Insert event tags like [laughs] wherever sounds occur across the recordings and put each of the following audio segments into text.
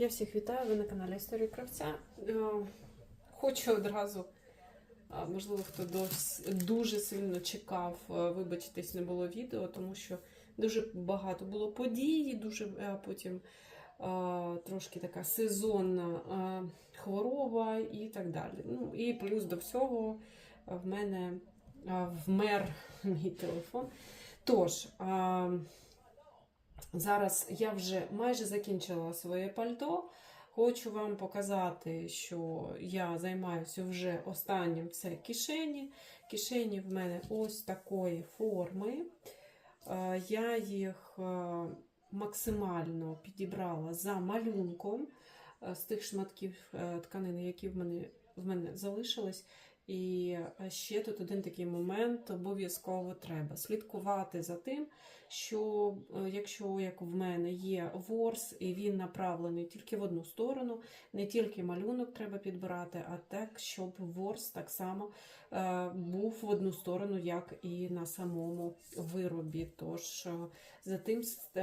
Я всіх вітаю, ви на каналі Історії Кравця. Е, Хочу одразу, можливо, хто дуже сильно чекав, е, вибачитись, не було відео, тому що дуже багато було подій, дуже е, потім е, трошки така сезонна е, хвороба і так далі. Ну, і плюс до всього е, в мене е, вмер [laughs] мій телефон. Тож, Зараз я вже майже закінчила своє пальто. Хочу вам показати, що я займаюся вже останнім це кишені. Кишені в мене ось такої форми. Е, Я їх е, максимально підібрала за малюнком е, з тих шматків тканини, які в мене, в мене залишились. І е, ще тут один такий момент обов'язково треба слідкувати за тим, що е, якщо як в мене є ворс, і він направлений тільки в одну сторону, не тільки малюнок треба підбирати, а так, щоб ворс так само е, був в одну сторону, як і на самому виробі. Тож за тим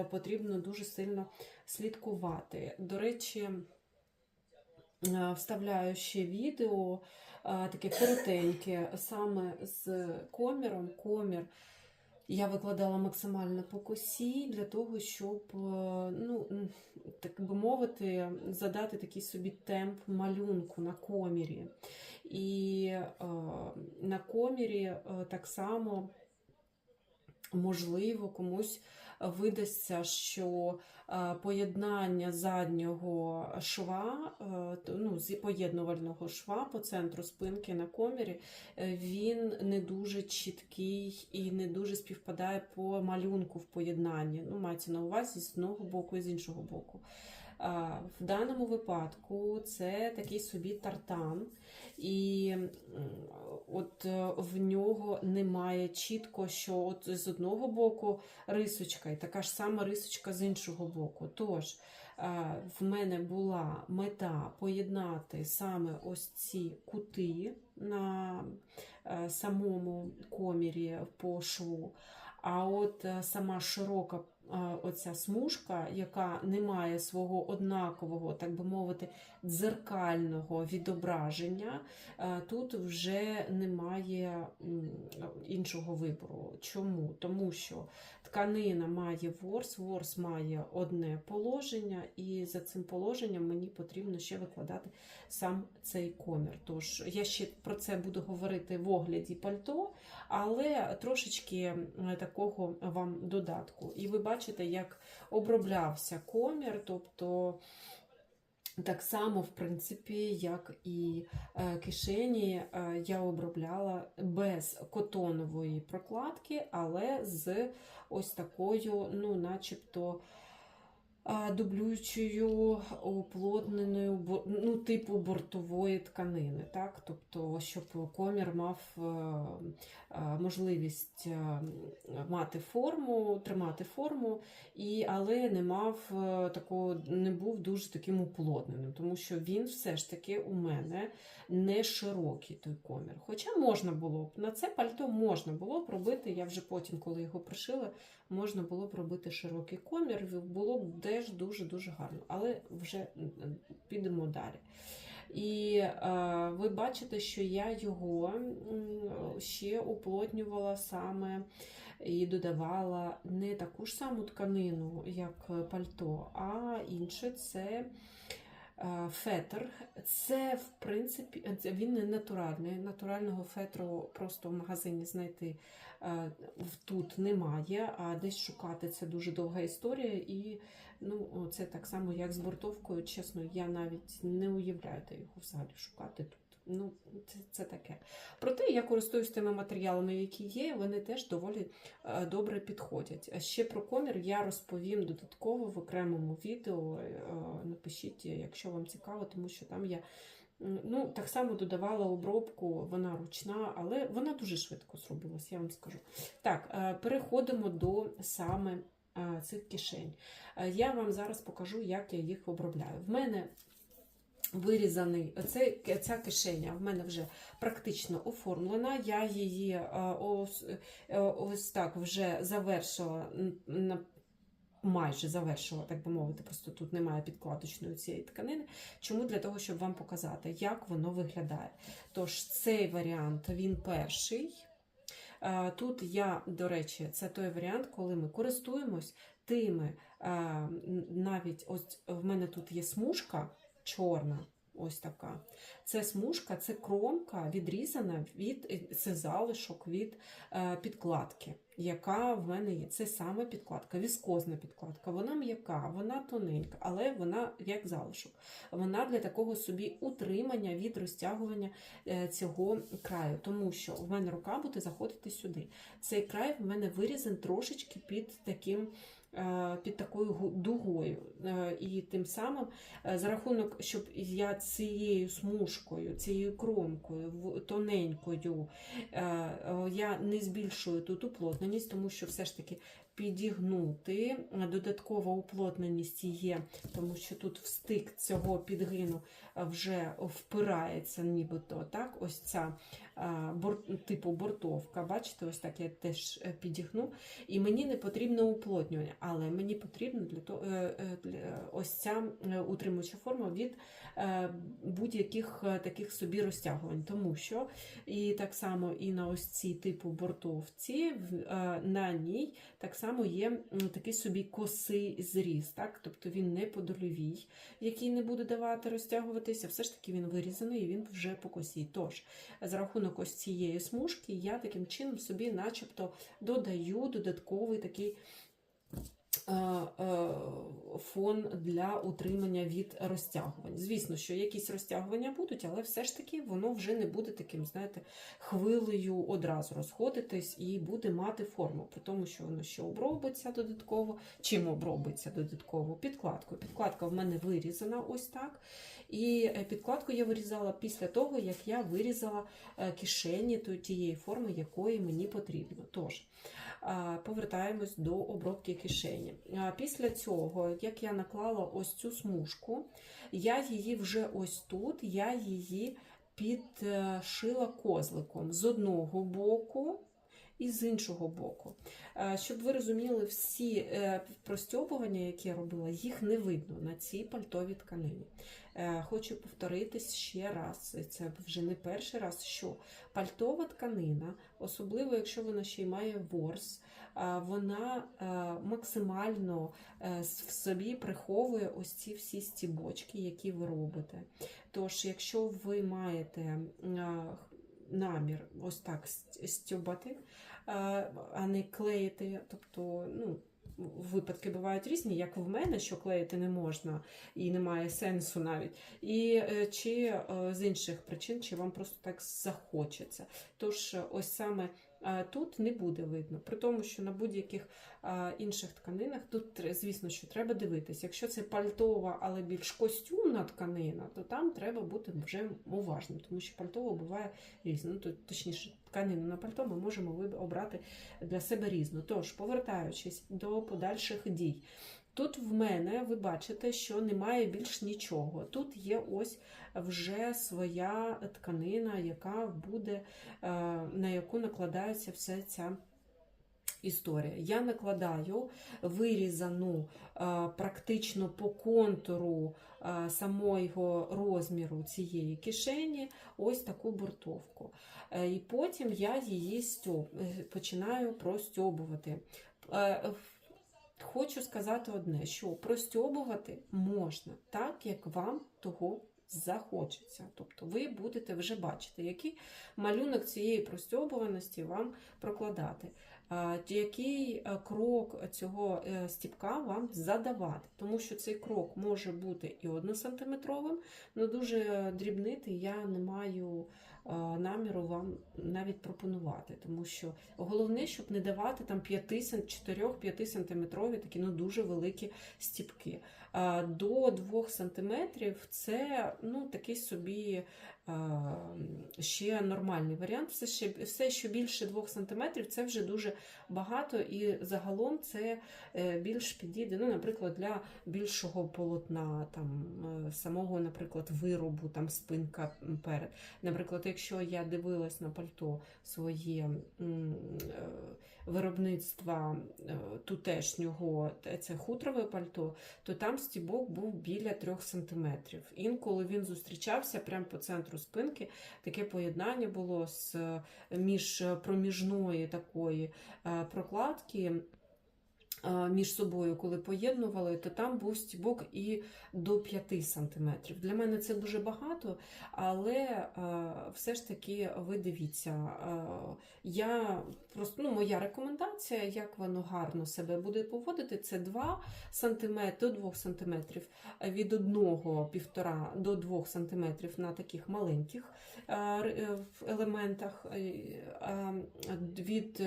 потрібно дуже сильно слідкувати. До речі, вставляю ще відео таке коротеньке, саме з коміром. Комір я викладала максимально по косі для того, щоб, е, ну, так би мовити, задати такий собі темп малюнку на комірі. І е, на комірі е, так само можливо комусь видасться, що е, поєднання заднього шва, е, ну, поєднувального шва по центру спинки на комірі, е, він не дуже чіткий і не дуже співпадає по малюнку в поєднанні. Ну, мається на увазі з одного боку і з іншого боку. В даному випадку це такий собі тартан, і от е, в нього немає чітко, що от з одного боку рисочка, і така ж сама рисочка з іншого боку. Тож е, в мене була мета поєднати саме ось ці кути на е, самому комірі по шву. А от сама широка оця смужка, яка не має свого однакового, так би мовити, дзеркального відображення, е, тут вже немає іншого вибору. Чому? Тому що тканина має ворс, ворс має одне положення, і за цим положенням мені потрібно ще викладати сам цей комір. Тож я ще про це буду говорити в огляді пальто, але трошечки е, такого вам додатку. І ви бачите, як оброблявся комір, тобто. Так само, в принципі, як і е, кишені, е, я обробляла без котонової прокладки, але з ось такою, ну, начебто, дублюючою уплотненою, ну, типу бортової тканини. Так? Тобто, щоб комір мав е, е, можливість е, мати форму, тримати форму, і, але не мав такого, не був дуже таким уплотненим, тому що він все ж таки у мене не широкий той комір. Хоча можна було б на це пальто можна було б робити. Я вже потім, коли його пришила, можна було б робити широкий комір, було б теж дуже-дуже гарно. Але вже підемо далі. І е, ви бачите, що я його ще уплотнювала саме і додавала не таку ж саму тканину, як пальто, а інше це е, фетр. Це, в принципі, він не натуральний. Натурального фетру просто в магазині знайти тут немає, а десь шукати це дуже довга історія. І ну, це так само, як з бортовкою. Чесно, я навіть не уявляю, де його взагалі шукати тут. Ну, це, це таке. Проте я користуюсь тими матеріалами, які є, вони теж доволі е, добре підходять. А ще про комір я розповім додатково в окремому відео. Е, Напишіть, якщо вам цікаво, тому що там я ну, так само додавала обробку, вона ручна, але вона дуже швидко зробилась, я вам скажу. Так, е, переходимо до саме е, цих кишень. Е, Я вам зараз покажу, як я їх обробляю. В мене вирізаний. Ця кишеня в мене вже практично оформлена. Я її ось, ось так вже завершила на майже завершила, так би мовити, просто тут немає підкладочної цієї тканини. Чому? Для того, щоб вам показати, як воно виглядає. Тож, цей варіант він перший. Е, Тут я, до речі, це той варіант, коли ми користуємось тими, е, навіть ось в мене тут є смужка чорна, ось така. Це смужка, це кромка відрізана від е, це залишок від е, підкладки, яка в мене є. Це саме підкладка, віскозна підкладка. Вона м'яка, вона тоненька, але вона як залишок. Вона для такого собі утримання від розтягування е, цього краю, тому що в мене рука буде заходити сюди. Цей край в мене вирізан трошечки під таким. Під такою дугою, і тим самим е, за рахунок, щоб я цією смужкою, цією кромкою, тоненькою, е, е, я не збільшую тут уплотненість, тому що все ж таки підігнути додаткова уплотненість є, тому що тут в стик цього підгину е, вже впирається, нібито так. Ось ця е, типу бортовка. Бачите, ось так я теж е, підігну. І мені не потрібно уплотнювання, але мені потрібно для того е, е, ось ця е, утримуюча форма від е, будь-яких е, таких собі розтягувань, тому що і так само і на ось цій типу бортовці е, на ній так само є такий собі косий зріз, так? тобто він не подольовий, який не буде давати розтягуватися, все ж таки він вирізаний і він вже по косі. Тож, за рахунок ось цієї смужки, я таким чином собі начебто додаю додатковий такий е, е, фон для утримання від розтягувань. Звісно, що якісь розтягування будуть, але все ж таки воно вже не буде таким, знаєте, хвилею одразу розходитись і буде мати форму, при тому, що воно ще обробиться додатково. Чим обробиться додатково? Підкладкою. Підкладка в мене вирізана ось так. І е, підкладку я вирізала після того, як я вирізала е, кишені тієї форми, якої мені потрібно. Тож, повертаємось до обробки кишені. Після цього, як я наклала ось цю смужку, я її вже ось тут, я її підшила козликом з одного боку. І з іншого боку. Щоб ви розуміли, всі е, простьобування, які я робила, їх не видно на цій пальтовій тканині. Е, Хочу повторитись ще раз, це вже не перший раз, що пальтова тканина, особливо якщо вона ще й має ворс, вона е, максимально е, в собі приховує ось ці всі стібочки, які ви робите. Тож, якщо ви маєте е, намір ось так ст- стьобати, е, а не клеїти, тобто, ну. Випадки бувають різні, як в мене, що клеїти не можна і немає сенсу навіть, і е, чи е, з інших причин, чи вам просто так захочеться. Тож, е, ось саме тут не буде видно. При тому, що на будь-яких е, інших тканинах тут, звісно, що треба дивитися. Якщо це пальтова, але більш костюмна тканина, то там треба бути вже уважним, тому що пальтова буває різно. Ну, точніше, тканину на пальто ми можемо обрати для себе різну. Тож, повертаючись до подальших дій. Тут в мене ви бачите, що немає більш нічого. Тут є ось вже своя тканина, яка буде, е, на яку накладається вся ця історія. Я накладаю вирізану е, практично по контуру е, самого розміру цієї кишені ось таку бортовку. Е, І потім я її стьоб, починаю простьобувати. Хочу сказати одне, що простьобувати можна так, як вам того захочеться. Тобто ви будете вже бачити, який малюнок цієї простьобуваності вам прокладати, який е, крок цього е, стіпка вам задавати. Тому що цей крок може бути і 1-сантиметровим, але дуже дрібнити я не маю наміру вам навіть пропонувати. Тому що головне, щоб не давати там 4-5 сантиметрові такі ну, дуже великі стіпки. А, До 2 сантиметрів це ну, такий собі ще нормальний варіант. Все, ще, все, що більше 2 см, це вже дуже багато, і загалом це е, більш підійде, ну, наприклад, для більшого полотна, там, е, самого, наприклад, виробу, там, спинка перед. Наприклад, якщо я дивилась на пальто своє е, виробництва е, тутешнього, це хутрове пальто, то там стібок був біля 3 см. Інколи він зустрічався прямо по центру спинки. Таке поєднання було з е, між проміжної такої е, прокладки. Між собою, коли поєднували, то там був стібок і до 5 см. Для мене це дуже багато, але все ж таки ви дивіться. Я просто ну, моя рекомендація, як воно гарно себе буде поводити, це 2 см до 2 см від 1,5 до 2 см на таких маленьких е, елементах, е, від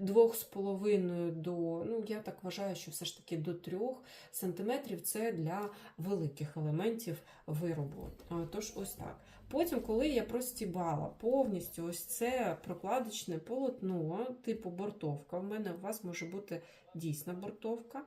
2,5 до, ну я так вважаю, що все ж таки до 3 см це для великих елементів виробу. Е, Тож ось так. Потім, коли я простібала повністю ось це прокладочне полотно, типу бортовка, в мене у вас може бути дійсна бортовка.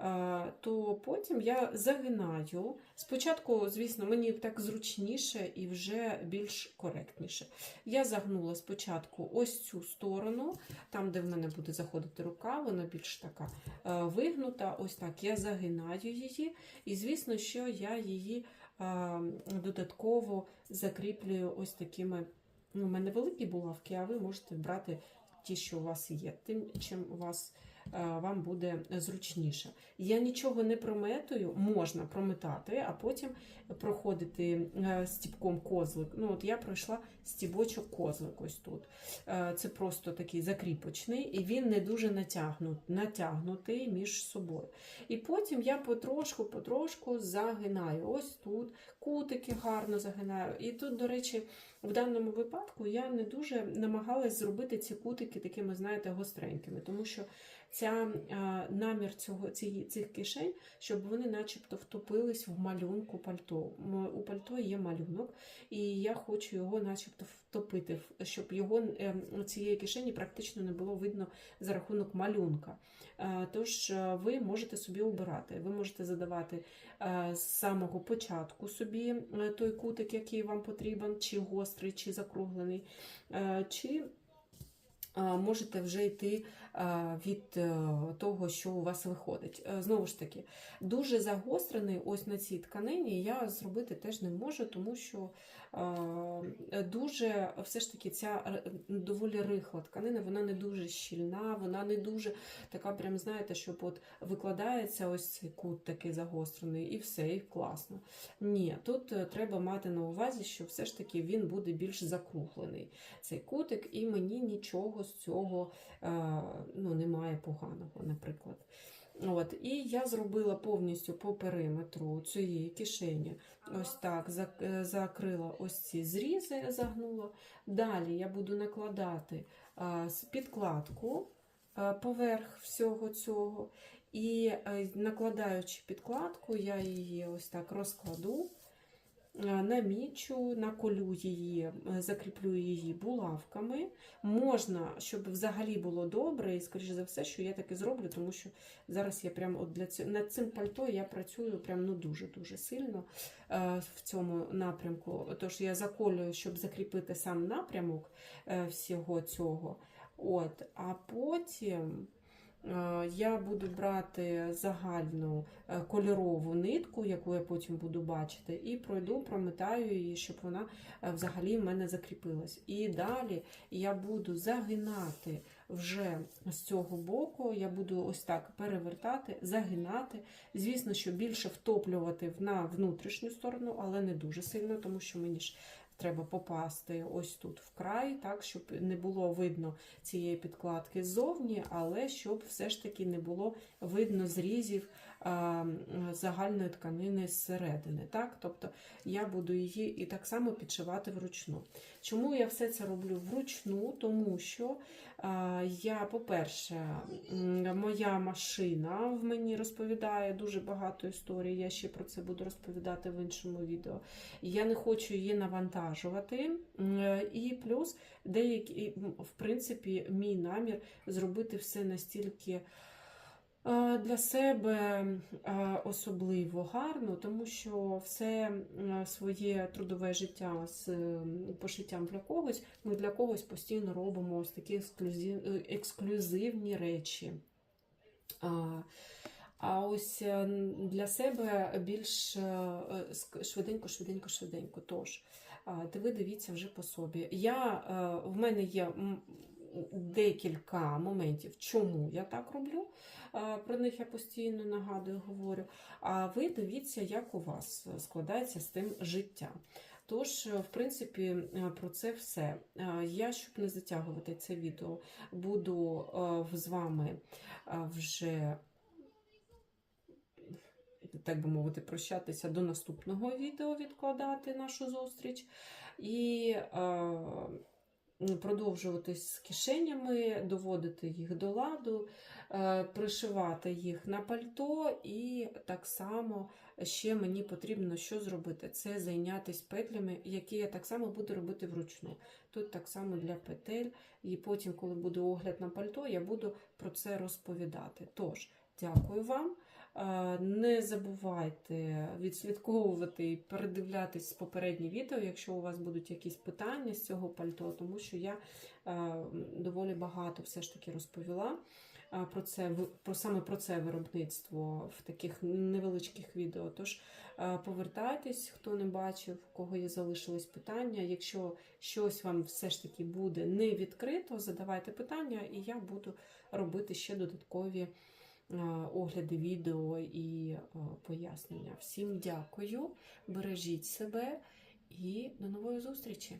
е, То потім я загинаю. Спочатку, звісно, мені так зручніше і вже більш коректніше. Я загнула спочатку ось цю сторону, там, де в мене буде заходити рука, вона більш така е, вигнута. Ось так я загинаю її, і звісно, що я її додатково закріплюю ось такими. Ну, у мене великі булавки, а ви можете брати ті, що у вас є, тим, чим у вас, е, вам буде зручніше. Я нічого не прометую, можна прометати, а потім проходити е, стіпком козлик. Ну, от я пройшла стібочок козлик ось тут. Е, Це просто такий закріпочний, і він не дуже натягнутий між собою. І потім я потрошку-потрошку загинаю. Ось тут кутики гарно загинаю. І тут, до речі, в даному випадку я не дуже намагалась зробити ці кутики такими, знаєте, гостренькими, тому що ця е, намір цього цих кишень, щоб вони, начебто, втопились в малюнку пальто. У пальто є малюнок, і я хочу його, начебто, втопити, щоб його е, цієї кишені практично не було видно за рахунок малюнка. Е, Тож е, ви можете собі обирати. Ви можете задавати з самого початку собі той кутик, який вам потрібен, чи гострий, чи закруглений, чи можете вже йти від е, того, що у вас виходить. Е, Знову ж таки, дуже загострений ось на цій тканині я зробити теж не можу, тому що е, дуже все ж таки ця доволі рихла тканина, вона не дуже щільна, вона не дуже така, прям знаєте, щоб от викладається ось цей кут такий загострений, і все, і класно. Ні, тут е, треба мати на увазі, що все ж таки він буде більш закруглений, цей кутик, і мені нічого з цього е, ну, немає поганого, наприклад. От, і я зробила повністю по периметру цієї кишені. Ось так е, закрила ось ці зрізи, загнула. Далі я буду накладати підкладку поверх всього цього. І е, накладаючи підкладку, я її ось так розкладу, намічу, наколю її, е, закріплю її булавками. Можна, щоб взагалі було добре, і скоріш за все, що я так і зроблю, тому що зараз я прямо от для цього над цим пальто я працюю прям ну дуже-дуже сильно е, в цьому напрямку. Тож я заколюю, щоб закріпити сам напрямок е, всього цього. От, а потім. Е, Я буду брати загальну е, кольорову нитку, яку я потім буду бачити, і пройду, прометаю її, щоб вона е, взагалі в мене закріпилась. І далі я буду загинати вже з цього боку, я буду ось так перевертати, загинати. Звісно, що більше втоплювати на внутрішню сторону, але не дуже сильно, тому що мені ж треба попасти ось тут в край, так, щоб не було видно цієї підкладки ззовні, але щоб все ж таки не було видно зрізів загальної тканини зсередини. Так? Тобто я буду її і так само підшивати вручну. Чому я все це роблю вручну? Тому що я, по-перше, моя машина в мені розповідає дуже багато історій. Я ще про це буду розповідати в іншому відео. Я не хочу її навантажувати. І плюс деякі, в принципі, мій намір зробити все настільки. Е, Для себе е, особливо гарно, тому що все е, своє трудове життя з пошиттям для когось, ми для когось постійно робимо ось такі ексклюзивні речі. А, ось для себе більш швиденько, швиденько, швиденько. Тож, ти ви дивіться вже по собі. Я, в мене є декілька моментів, чому я так роблю. Е, Про них я постійно нагадую, говорю. А ви дивіться, як у вас складається з тим життя. Тож, е, в принципі, е, про це все. Я, щоб не затягувати це відео, буду з вами вже, так би мовити, прощатися до наступного відео, відкладати нашу зустріч. І е, продовжувати з кишенями, доводити їх до ладу, е, пришивати їх на пальто, і так само ще мені потрібно що зробити? Це зайнятися петлями, які я так само буду робити вручну. Тут так само для петель, і потім, коли буде огляд на пальто, я буду про це розповідати. Тож, дякую вам. Е, Не забувайте відслідковувати і передивлятись попередні відео, якщо у вас будуть якісь питання з цього пальто, тому що я е, доволі багато все ж таки розповіла е, про це, про саме про це виробництво в таких невеличких відео. Тож повертайтесь, хто не бачив, в кого є залишились питання. Якщо щось вам все ж таки буде не відкрито, задавайте питання, і я буду робити ще додаткові огляди відео і е, пояснення. Всім дякую, бережіть себе і до нової зустрічі!